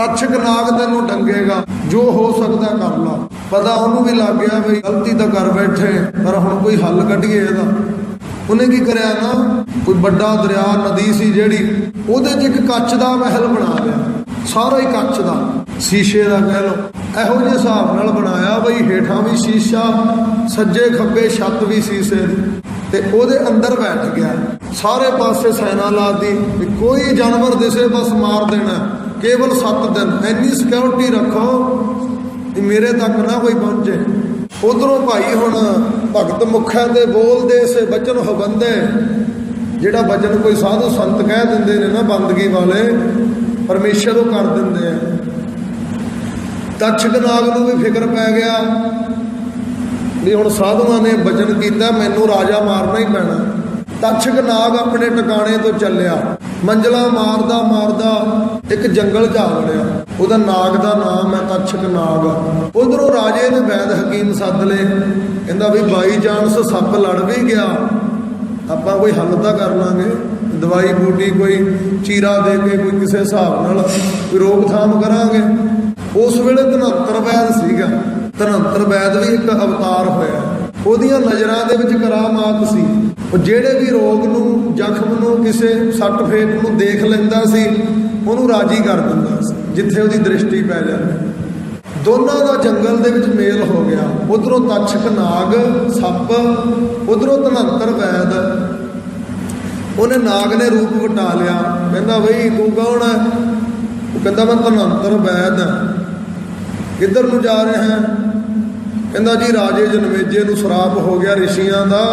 ਤੱਛਕ ਨਾਗ ਤੈਨੂੰ ਡੰਗੇਗਾ, ਜੋ ਹੋ ਸਕਦਾ ਕਰ ਲਾ। ਪਤਾ ਉਹਨੂੰ ਵੀ ਲੱਗ ਗਿਆ ਵੀ ਗਲਤੀ ਤਾਂ ਕਰ ਬੈਠੇ, ਪਰ ਹੁਣ ਕੋਈ ਹੱਲ ਕੱਢੀਏ ਇਹਦਾ। ਉਹਨੇ ਕੀ ਕਰਿਆ ਨਾ? ਕੋਈ ਵੱਡਾ ਦਰਿਆ, ਨਦੀ ਸੀ ਜਿਹੜੀ, ਉਹਦੇ 'ਚ ਇੱਕ ਕੱਚ ਦਾ ਮਹਿਲ ਬਣਾ ਲਿਆ। ਸਾਰਾ ਹੀ ਕੱਚ ਦਾ, ਸ਼ੀਸ਼ੇ ਦਾ ਕਹਿ ਲਓ ਇਹੋ ਜਿਹੇ ਹਿਸਾਬ ਨਾਲ ਬਣਾਇਆ ਬਈ, ਹੇਠਾਂ ਵੀ ਸ਼ੀਸ਼ਾ, ਸੱਜੇ ਖੱਬੇ ਛੱਤ ਵੀ ਸ਼ੀਸ਼ੇ ਦੀ। ਤੇ ਉਹਦੇ ਅੰਦਰ ਬੈਠ ਗਿਆ। ਸਾਰੇ ਪਾਸੇ ਸੈਨਾ ਲਾ ਦੀ ਕੋਈ ਜਾਨਵਰ ਦਿਸੇ, ਬਸ ਮਾਰ ਦੇਣਾ। ਕੇਵਲ 7 ਦਿਨ, ਇੰਨੀ ਸਿਕਿਉਰਿਟੀ ਰੱਖੋ ਕਿ ਮੇਰੇ ਤੱਕ ਨਾ ਕੋਈ ਪਹੁੰਚੇ। ਉਧਰੋਂ ਭਾਈ ਹੁਣ ਭਗਤ ਮੁਖਾਂ ਦੇ ਬੋਲਦੇ ਸੇ ਬਚਨ ਹਵੰਦੇ, ਜਿਹੜਾ ਬਚਨ ਕੋਈ ਸਾਧੂ ਸੰਤ ਕਹਿ ਦਿੰਦੇ ਨੇ ਨਾ ਬੰਦਗੀ ਵਾਲੇ, ਪਰਮੇਸ਼ਰ ਉਹ ਕਰ ਦਿੰਦੇ ਆ। ਤਛਕ ਨਾਗ ਨੂੰ ਵੀ ਫਿਕਰ ਪੈ ਗਿਆ ਵੀ ਹੁਣ ਸਾਧੂਆਂ ਨੇ ਬਚਨ ਕੀਤਾ, ਮੈਨੂੰ ਰਾਜਾ ਮਾਰਨਾ ਹੀ ਪੈਣਾ। ਤਛਕ ਨਾਗ ਆਪਣੇ ਟਿਕਾਣੇ ਤੋਂ ਚੱਲਿਆ। ਮੰਜਲਾ ਮਾਰਦਾ ਮਾਰਦਾ ਇੱਕ ਜੰਗਲ ਜਾ ਵੜਿਆ। ਉਹਦਾ ਨਾਗ ਦਾ ਨਾਮ ਹੈ ਤਛਕ ਨਾਗ। ਉਧਰੋਂ ਰਾਜੇ ਨੇ ਵੈਦ ਹਕੀਮ ਸੱਦ ਲਏ। ਕਹਿੰਦਾ ਵੀ ਬਾਈ ਚਾਂਸ ਸੱਪ ਲੜ ਵੀ ਗਿਆ। ਆਪਾਂ ਕੋਈ ਹੱਲ ਤਾਂ ਕਰ ਲਾਂਗੇ। ਦਵਾਈ ਬੂਟੀ ਕੋਈ ਚੀਰਾ ਦੇ ਕੇ ਕੋਈ ਕਿਸੇ ਹਿਸਾਬ ਨਾਲ ਕੋਈ ਰੋਕਥਾਮ ਕਰਾਂਗੇ। ਉਸ ਵੇਲੇ ਧਨੰਤਰ ਵੈਦ ਸੀਗਾ। ਧਨੰਤਰ ਵੈਦ ਵੀ ਇੱਕ ਅਵਤਾਰ ਹੋਇਆ। ਉਹਦੀਆਂ ਨਜ਼ਰਾਂ ਦੇ ਵਿੱਚ ਕਰਾਮਾਤ ਸੀ। ਉਹ ਜਿਹੜੇ ਵੀ ਰੋਗ ਨੂੰ, ਜ਼ਖਮ ਨੂੰ, ਕਿਸੇ ਸੱਟ ਫੇਟ ਨੂੰ ਦੇਖ ਲੈਂਦਾ ਸੀ, ਉਹਨੂੰ ਰਾਜੀ ਕਰ ਦਿੰਦਾ ਸੀ, ਜਿੱਥੇ ਉਹਦੀ ਦ੍ਰਿਸ਼ਟੀ ਪੈ ਜਾਂਦੀ। ਦੋਨਾਂ ਦਾ ਜੰਗਲ ਦੇ ਵਿੱਚ ਮੇਲ ਹੋ ਗਿਆ। ਉਧਰੋਂ ਤਛਕ ਨਾਗ, ਸੱਪ, ਉਧਰੋਂ ਧਨੰਤਰ ਵੈਦ। ਉਹਨੇ ਨਾਗ ਨੇ ਰੂਪ ਵਟਾ ਲਿਆ। ਕਹਿੰਦਾ, ਬਈ, ਤੂੰ ਕੌਣ ਹੈ? ਉਹ ਕਹਿੰਦਾ, ਮੈਂ ਧਨੰਤਰ ਵੈਦ। ਹਾਂ ਕਿੱਧਰ ਨੂੰ ਜਾ ਰਿਹਾ ਹੈ? ਕਹਿੰਦਾ ਜੀ ਰਾਜੇ ਜਨਮੇਜੇ ਨੂੰ ਸ਼ਰਾਪ ਹੋ ਗਿਆ ਰਿਸ਼ੀਆਂ ਦਾ।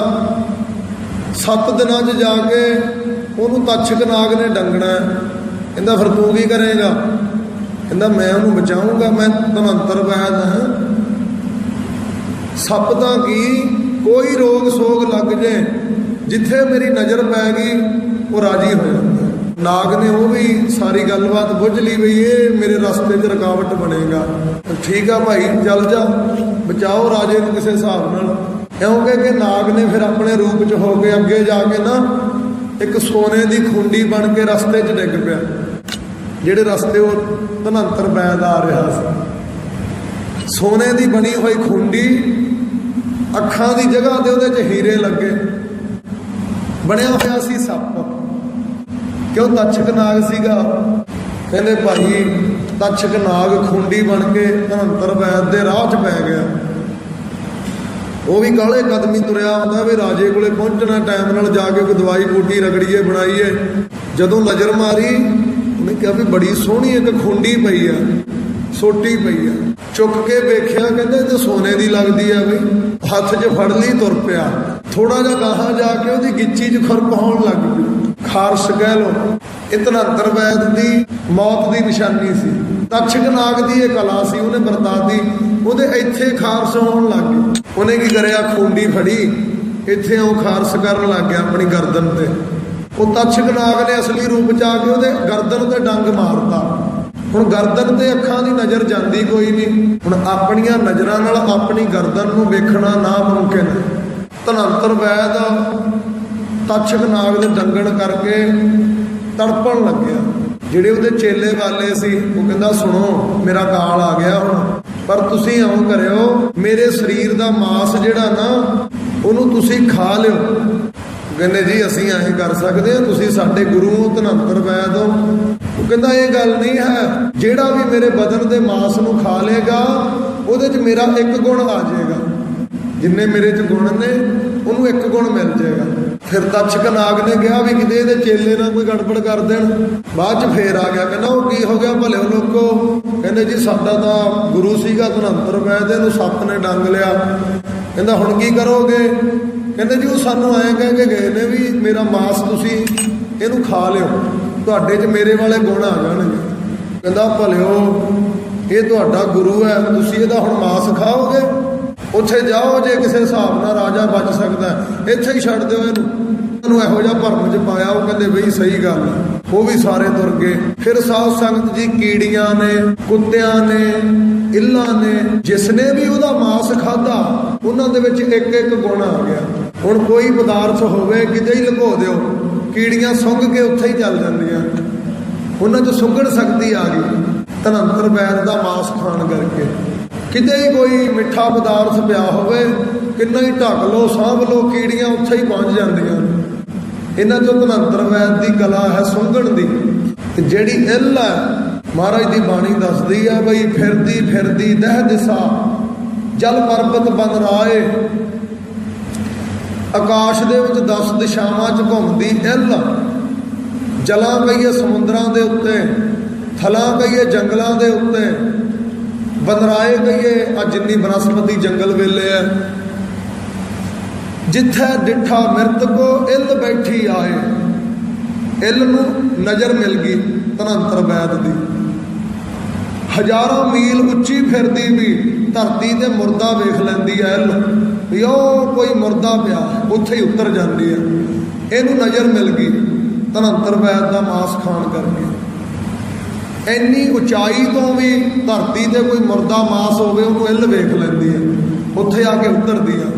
ਸੱਤ ਦਿਨਾਂ 'ਚ ਜਾ ਕੇ ਉਹਨੂੰ ਤਛਕ ਨਾਗ ਨੇ ਡੰਗਣਾ। ਕਹਿੰਦਾ ਫਿਰ ਤੂੰ ਕੀ ਕਰੇਗਾ? ਕਹਿੰਦਾ ਮੈਂ ਉਹਨੂੰ ਬਚਾਉਂਗਾ, ਮੈਂ ਧਨੰਤਰ ਵੈਦ ਹਾਂ ਸੱਪ ਤਾਂ ਕੀ? ਕੋਈ ਰੋਗ ਸੋਗ ਲੱਗ ਜੇ, ਜਿੱਥੇ ਮੇਰੀ ਨਜ਼ਰ ਪੈ ਗਈ, ਉਹ ਰਾਜੀ ਹੋ ਨਾਗ ਨੇ ਉਹ ਵੀ ਸਾਰੀ ਗੱਲਬਾਤ ਬੁੱਝ ਲਈ ਵੀ ਇਹ ਮੇਰੇ ਰਸਤੇ 'ਚ ਰੁਕਾਵਟ ਬਣੇਗਾ। ਠੀਕ ਆ ਭਾਈ, ਚੱਲ ਜਾ। ਬਚਾਓ ਰਾਜੇ ਨੂੰ ਕਿਸੇ ਹਿਸਾਬ ਨਾਲ। ਕਿਉਂਕਿ ਕਿ ਨਾਗ ਨੇ ਫਿਰ ਆਪਣੇ ਰੂਪ 'ਚ ਹੋ ਕੇ ਅੱਗੇ ਜਾ ਕੇ ਨਾ ਇੱਕ ਸੋਨੇ ਦੀ ਖੁੰਡੀ ਬਣ ਕੇ ਰਸਤੇ 'ਚ ਡਿੱਗ ਪਿਆ। ਜਿਹੜੇ ਰਸਤੇ ਉਹ ਧਨੰਤਰ ਬੈਦ ਆ ਰਿਹਾ ਸੀ। ਸੋਨੇ ਦੀ ਬਣੀ ਹੋਈ ਖੁੰਡੀ ਅੱਖਾਂ ਦੀ ਜਗ੍ਹਾ ਤੇ ਉਹਦੇ 'ਚ ਹੀਰੇ ਲੱਗੇ। ਬਣਿਆ ਹੋਇਆ ਸੀ ਸੱਪ। ਕਿ ਉਹ ਤਛਕ ਨਾਗ ਸੀਗਾ? ਕਹਿੰਦੇ ਭਾਈ, ਤਛਕ ਨਾਗ ਖੁੰਡੀ ਬਣ ਕੇ ਧਨੰਤਰ ਵੈਦ ਦੇ ਰਾਹ 'ਚ ਪੈ ਗਿਆ। ਉਹ ਵੀ ਕਾਲੇ ਕਦਮੀ ਤੁਰਿਆ ਹੁੰਦਾ ਵੀ ਰਾਜੇ ਕੋਲੇ ਪਹੁੰਚਣਾ, ਟਾਈਮ ਨਾਲ ਜਾ ਕੇ ਕੋਈ ਦਵਾਈ ਬੂਟੀ ਰਗੜੀਏ, ਬਣਾਈਏ। ਜਦੋਂ ਨਜ਼ਰ ਮਾਰੀ, ਉਹਨੇ ਕਿਹਾ ਵੀ ਬੜੀ ਸੋਹਣੀ ਇੱਕ ਖੁੰਡੀ ਪਈ ਆ, ਸੋਟੀ ਪਈ ਆ। ਚੁੱਕ ਕੇ ਵੇਖਿਆ, ਕਹਿੰਦੇ ਇਹ ਸੋਨੇ ਦੀ ਲੱਗਦੀ ਆ ਬਈ ਹੱਥ 'ਚ ਫੜ ਲਈ, ਤੁਰ ਪਿਆ। ਥੋੜਾ ਜਿਹਾ ਗਾਹਾਂ ਜਾ ਕੇ ਉਹਦੀ ਗਿੱਚੀ 'ਚ ਖੁਰਕ ਹੋਣ ਲੱਗ ਪਈ। ਖਾਰਸ਼ ਕਹਿ ਲੋ ਇਤਨਾ ਦਰਵੈਦ ਦੀ ਮੌਤ ਦੀ ਨਿਸ਼ਾਨੀ ਸੀ। ਤਛਕ ਨਾਗ ਦੀ ਇਹ ਕਲਾ ਸੀ, ਉਹਨੇ ਵਰਤਾਦੀ ਉਹਦੇ ਇੱਥੇ ਖਾਰਸ਼ ਹੋਣ ਲੱਗ ਗਈ। ਉਹਨੇ ਕੀ ਕਰਿਆ? ਖੁੰਡੀ ਫੜੀ। ਇੱਥੇ ਉਹ ਖਾਰਸ਼ ਕਰਨ ਲੱਗ ਗਿਆ ਆਪਣੀ ਗਰਦਨ ਤੇ। ਉਹ ਤਛਕ ਨਾਗ ਨੇ ਅਸਲੀ ਰੂਪ ਚ ਆ ਕੇ ਉਹਦੇ ਗਰਦਨ ਤੇ ਡੰਗ ਮਾਰਤਾ। ਹੁਣ ਗਰਦਨ ਤੇ ਅੱਖਾਂ ਦੀ ਨਜ਼ਰ ਜਾਂਦੀ ਕੋਈ ਨਹੀਂ। ਹੁਣ ਆਪਣੀਆਂ ਨਜ਼ਰਾਂ ਨਾਲ ਆਪਣੀ ਗਰਦਨ ਨੂੰ ਵੇਖਣਾ ਨਾ ਮੁਮਕਿਨ। ਧਨੰਤਰ ਵੈਦ ਤਛਕ ਨਾਗ ਦੇ ਡੰਗਣ ਕਰਕੇ ਤੜਪਣ ਲੱਗਿਆ। ਜਿਹੜੇ ਉਹਦੇ ਚੇਲੇ ਵਾਲੇ ਸੀ, ਉਹ ਕਹਿੰਦਾ, ਸੁਣੋ, ਮੇਰਾ ਕਾਲ ਆ ਗਿਆ ਹੁਣ, ਪਰ ਤੁਸੀਂ ਇਉਂ ਕਰਿਓ, ਮੇਰੇ ਸਰੀਰ ਦਾ ਮਾਸ ਜਿਹੜਾ ਨਾ, ਉਹਨੂੰ ਤੁਸੀਂ ਖਾ ਲਿਓ। ਕਹਿੰਦੇ, ਜੀ, ਅਸੀਂ ਐਂ ਕਰ ਸਕਦੇ ਹਾਂ, ਤੁਸੀਂ ਸਾਡੇ ਗੁਰੂ ਹੋ ਧਨੰਤਰ ਵੈਦ ਹੋ ਉਹ ਕਹਿੰਦਾ, ਇਹ ਗੱਲ ਨਹੀਂ ਹੈ। ਜਿਹੜਾ ਵੀ ਮੇਰੇ ਬਦਨ ਦੇ ਮਾਸ ਨੂੰ ਖਾ ਲੇਗਾ ਉਹਦੇ 'ਚ ਮੇਰਾ ਇੱਕ ਗੁਣ ਆ ਜਾਏਗਾ। ਜਿੰਨੇ ਮੇਰੇ 'ਚ ਗੁਣ ਨੇ, ਉਹਨੂੰ ਇੱਕ ਗੁਣ ਮਿਲ ਜਾਏਗਾ। ਫਿਰ ਤਛਕ ਨਾਗ ਨੇ ਕਿਹਾ ਵੀ ਕਿਤੇ ਇਹਦੇ ਚੇਲੇ ਨਾਲ ਕੋਈ ਗੜਬੜ ਕਰ ਦੇਣ। ਬਾਅਦ 'ਚ ਫੇਰ ਆ ਗਿਆ, ਕਹਿੰਦਾ ਉਹ ਕੀ ਹੋ ਗਿਆ ਭਲੇ ਲੋਕੋ? ਕਹਿੰਦੇ ਜੀ ਸਾਡਾ ਤਾਂ ਗੁਰੂ ਸੀਗਾ, ਧਨੰਤਰ ਵੈਦ ਇਹਨੂੰ ਸੱਪ ਨੇ ਡੰਗ ਲਿਆ। ਕਹਿੰਦਾ ਹੁਣ ਕੀ ਕਰੋਗੇ? ਕਹਿੰਦੇ ਜੀ ਉਹ ਸਾਨੂੰ ਐਂ ਕਹਿ ਕੇ ਗਏ ਨੇ ਵੀ ਮੇਰਾ ਮਾਸ ਤੁਸੀਂ ਇਹਨੂੰ ਖਾ ਲਿਓ, ਤੁਹਾਡੇ 'ਚ ਮੇਰੇ ਵਾਲੇ ਗੁਣ ਆ ਜਾਣਗੇ। ਕਹਿੰਦਾ ਭਲਿਓ, ਇਹ ਤੁਹਾਡਾ ਗੁਰੂ ਹੈ, ਤੁਸੀਂ ਇਹਦਾ ਹੁਣ ਮਾਸ ਖਾਓਗੇ? ਉੱਥੇ ਜਾਓ, ਜੇ ਕਿਸੇ ਹਿਸਾਬ ਨਾਲ ਰਾਜਾ ਬਚ ਸਕਦਾ ਇੱਥੇ ਹੀ ਛੱਡ ਦਿਓ ਇਹਨੂੰ। ਉਹਨੂੰ ਇਹੋ ਜਿਹਾ ਭਰਮ ਚ ਪਾਇਆ, ਉਹ ਕਹਿੰਦੇ ਬਈ ਸਹੀ ਗੱਲ ਉਹ ਵੀ ਸਾਰੇ ਤੁਰ ਗਏ। ਫਿਰ ਸਾਧ ਸੰਗਤ ਜੀ ਕੀੜੀਆਂ ਨੇ, ਕੁੱਤਿਆਂ ਨੇ ਇੱਲਾਂ ਨੇ ਜਿਸ ਨੇ ਵੀ ਉਹਦਾ ਮਾਸ ਖਾਦਾ ਉਹਨਾਂ ਦੇ ਵਿੱਚ ਇੱਕ ਇੱਕ ਗੁਣ ਆ ਗਿਆ। ਹੁਣ ਕੋਈ ਪਦਾਰਥ ਹੋਵੇ, ਕਿਤੇ ਹੀ ਲੁਕੋ ਦਿਓ। ਕੀੜੀਆਂ ਸੁੰਘ ਕੇ ਉੱਥੇ ਹੀ ਚੱਲ ਜਾਂਦੀਆਂ। ਉਹਨਾਂ 'ਚ ਸੁੰਘਣ ਸ਼ਕਤੀ ਆ ਗਈ। ਧਨੰਤਰ ਵੈਦ ਦਾ ਮਾਸ ਖਾਣ ਕਰਕੇ। ਕਿਤੇ ਹੀ ਕੋਈ ਮਿੱਠਾ ਪਦਾਰਥ ਪਿਆ ਹੋਵੇ, ਕਿੰਨਾ ਹੀ ਢੱਕ ਲੋ ਸਾਂਭ ਲੋ ਕੀੜੀਆਂ ਉੱਥੇ ਹੀ ਪਹੁੰਚ ਜਾਂਦੀਆਂ ਇਹਨਾਂ ਚੋਂ ਧਨੰਤਰ ਵੈਦ ਦੀ ਕਲਾ ਹੈ ਸੁੰਘਣ ਦੀ। ਤੇ ਜਿਹੜੀ ਇੱਲ ਹੈ, ਮਹਾਰਾਜ ਦੀ ਬਾਣੀ ਦੱਸਦੀ ਆ ਬਈ, ਫਿਰਦੀ ਫਿਰਦੀ ਦਹਿ ਦਿਸਾ, ਜਲ ਪਰਬਤ ਬਨ ਰਾਏ। ਆਕਾਸ਼ ਦੇ ਵਿੱਚ 10 ਦਿਸ਼ਾਵਾਂ 'ਚ ਘੁੰਮਦੀ ਇੱਲ। ਜਲਾਂ ਕਹੀਏ ਸਮੁੰਦਰਾਂ ਦੇ ਉੱਤੇ, ਥਲਾਂ ਕਹੀਏ ਜੰਗਲਾਂ ਦੇ ਉੱਤੇ ਬਨਰਾਏ ਕਹੀਏ ਆ ਜਿੰਨੀ ਬਨਸਪਤੀ ਜੰਗਲ ਵੇਲੇ ਹੈ ਜਿੱਥੇ ਡਿੱਠਾ ਮਿਰਤ ਕੋ ਇੱਲ ਬੈਠੀ ਆਏ ਇਲ ਨੂੰ ਨਜ਼ਰ ਮਿਲ ਗਈ ਧਨੰਤਰ ਵੈਦ ਦੀ। ਹਜ਼ਾਰਾਂ ਮੀਲ ਉੱਚੀ ਫਿਰਦੀ ਵੀ ਧਰਤੀ ਤੇ ਮੁਰਦਾ ਵੇਖ ਲੈਂਦੀ ਐ ਇੱਲ ਵੀ ਉਹ ਕੋਈ ਮੁਰਦਾ ਪਿਆ, ਉੱਥੇ ਹੀ ਉਤਰ ਜਾਂਦੀ ਹੈ ਇਹਨੂੰ ਨਜ਼ਰ ਮਿਲ ਗਈ, ਧਨੰਤਰ ਵੈਦ ਦਾ ਮਾਸ ਖਾਣ ਕਰਕੇ। ਇੰਨੀ ਉਚਾਈ ਤੋਂ ਵੀ ਧਰਤੀ ਤੇ ਕੋਈ ਮੁਰਦਾ ਮਾਸ ਹੋਵੇ, ਉਹਨੂੰ ਇੱਲ ਵੇਖ ਲੈਂਦੀ ਹੈ, ਉੱਥੇ ਆ ਕੇ ਉਤਰਦੀ ਆ।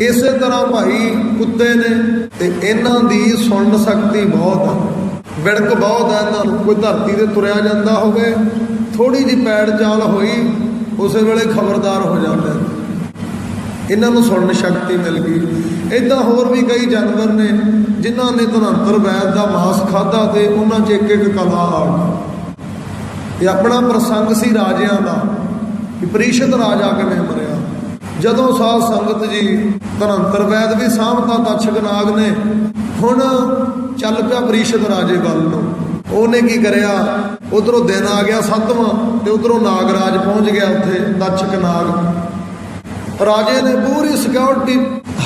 ਇਸੇ ਤਰ੍ਹਾਂ ਭਾਈ ਕੁੱਤੇ ਨੇ ਤੇ ਇਹਨਾਂ ਦੀ ਸੁਣਨ ਸ਼ਕਤੀ ਬਹੁਤ ਆ। ਵਿੜਕ ਬਹੁਤ ਆ ਇਹਨਾਂ ਨੂੰ। ਕੋਈ ਧਰਤੀ ਤੇ ਤੁਰਿਆ ਜਾਂਦਾ ਹੋਵੇ ਥੋੜੀ ਜਿਹੀ ਪੈੜ ਚਾਲ ਹੋਈ, ਉਸੇ ਵੇਲੇ ਖਬਰਦਾਰ ਹੋ ਜਾਂਦਾ। ਇਹਨਾਂ ਨੂੰ ਸੁਣਨ ਸ਼ਕਤੀ ਮਿਲ ਗਈ। ਇਦਾਂ ਹੋਰ ਵੀ ਕਈ ਜਾਨਵਰ ਨੇ, ਜਿਨ੍ਹਾਂ ਨੇ ਧਨੰਤਰ ਵੈਦ ਦਾ ਮਾਸ ਖਾਦਾ ਤੇ ਉਹਨਾਂ 'ਚ ਇੱਕ ਇੱਕ ਕਲਾ ਆ ਗਈ। ਇਹ ਆਪਣਾ ਪ੍ਰਸੰਗ ਸੀ ਰਾਜਿਆਂ ਦਾ ਕਿ ਪ੍ਰੀਸ਼ਦ ਰਾਜਾ ਕਿਵੇਂ ਮਰਿਆ। ਜਦੋਂ ਸਾਧ ਸੰਗਤ ਜੀ ਧਨੰਤਰ ਵੈਦ ਵੀ ਸਾਹਮਤਾ ਦਕਸ਼ਕ ਨਾਗ ਨੇ ਹੁਣ ਚੱਲ ਪਿਆ ਪ੍ਰੀਸ਼ਦ ਰਾਜੇ ਵੱਲ ਨੂੰ। ਉਹਨੇ ਕੀ ਕਰਿਆ? ਉਧਰੋਂ ਦਿਨ ਆ ਗਿਆ ਸੱਤਵਾਂ ਤੇ ਉਧਰੋਂ ਨਾਗਰਾਜ ਪਹੁੰਚ ਗਿਆ ਉੱਥੇ ਦਕਸ਼ਕ ਨਾਗ ਰਾਜੇ ਨੇ ਪੂਰੀ ਸਿਕਿਉਰਿਟੀ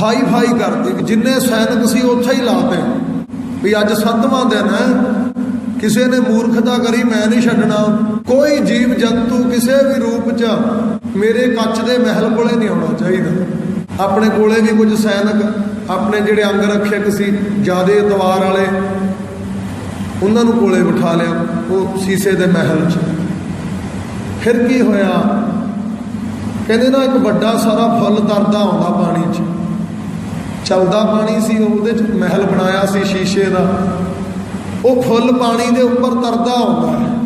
ਹਾਈ ਫਾਈ ਕਰਤੀ, ਜਿੰਨੇ ਸੈਨਿਕ ਸੀ ਉੱਥੇ ਹੀ ਲਾਤੇ। ਵੀ ਅੱਜ ਸੱਤਵਾਂ ਦਿਨ ਹੈ ਕਿਸੇ ਨੇ ਮੂਰਖਤਾ ਕਰੀ, ਮੈਂ ਨਹੀਂ ਛੱਡਣਾ। ਕੋਈ ਜੀਵ ਜੰਤੂ ਕਿਸੇ ਵੀ ਰੂਪ 'ਚ ਮੇਰੇ ਕੱਚ ਦੇ ਮਹਿਲ ਕੋਲੇ ਨਹੀਂ ਆਉਣਾ ਚਾਹੀਦਾ। ਆਪਣੇ ਕੋਲੇ ਵੀ ਕੁਝ ਸੈਨਿਕ, ਆਪਣੇ ਜਿਹੜੇ ਅੰਗ ਰੱਖਿਅਕ ਸੀ ਜਿਆਦੇ ਦਵਾਰ ਵਾਲੇ, ਉਹਨਾਂ ਨੂੰ ਕੋਲੇ ਬਿਠਾ ਲਿਆ, ਉਹ ਸੀਸੇ ਦੇ ਮਹਿਲ 'ਚ। ਫਿਰ ਕੀ ਹੋਇਆ? ਕਹਿੰਦੇ ਨਾ, ਇੱਕ ਵੱਡਾ ਸਾਰਾ ਫੁੱਲ ਤਰਦਾ ਆਉਂਦਾ ਪਾਣੀ 'ਚ। ਚੱਲਦਾ ਪਾਣੀ ਸੀ, ਉਹਦੇ 'ਚ ਮਹਿਲ ਬਣਾਇਆ ਸੀ ਸ਼ੀਸ਼ੇ ਦਾ। ਉਹ ਫੁੱਲ ਪਾਣੀ ਦੇ ਉੱਪਰ ਤਰਦਾ ਆਉਂਦਾ ਹੈ।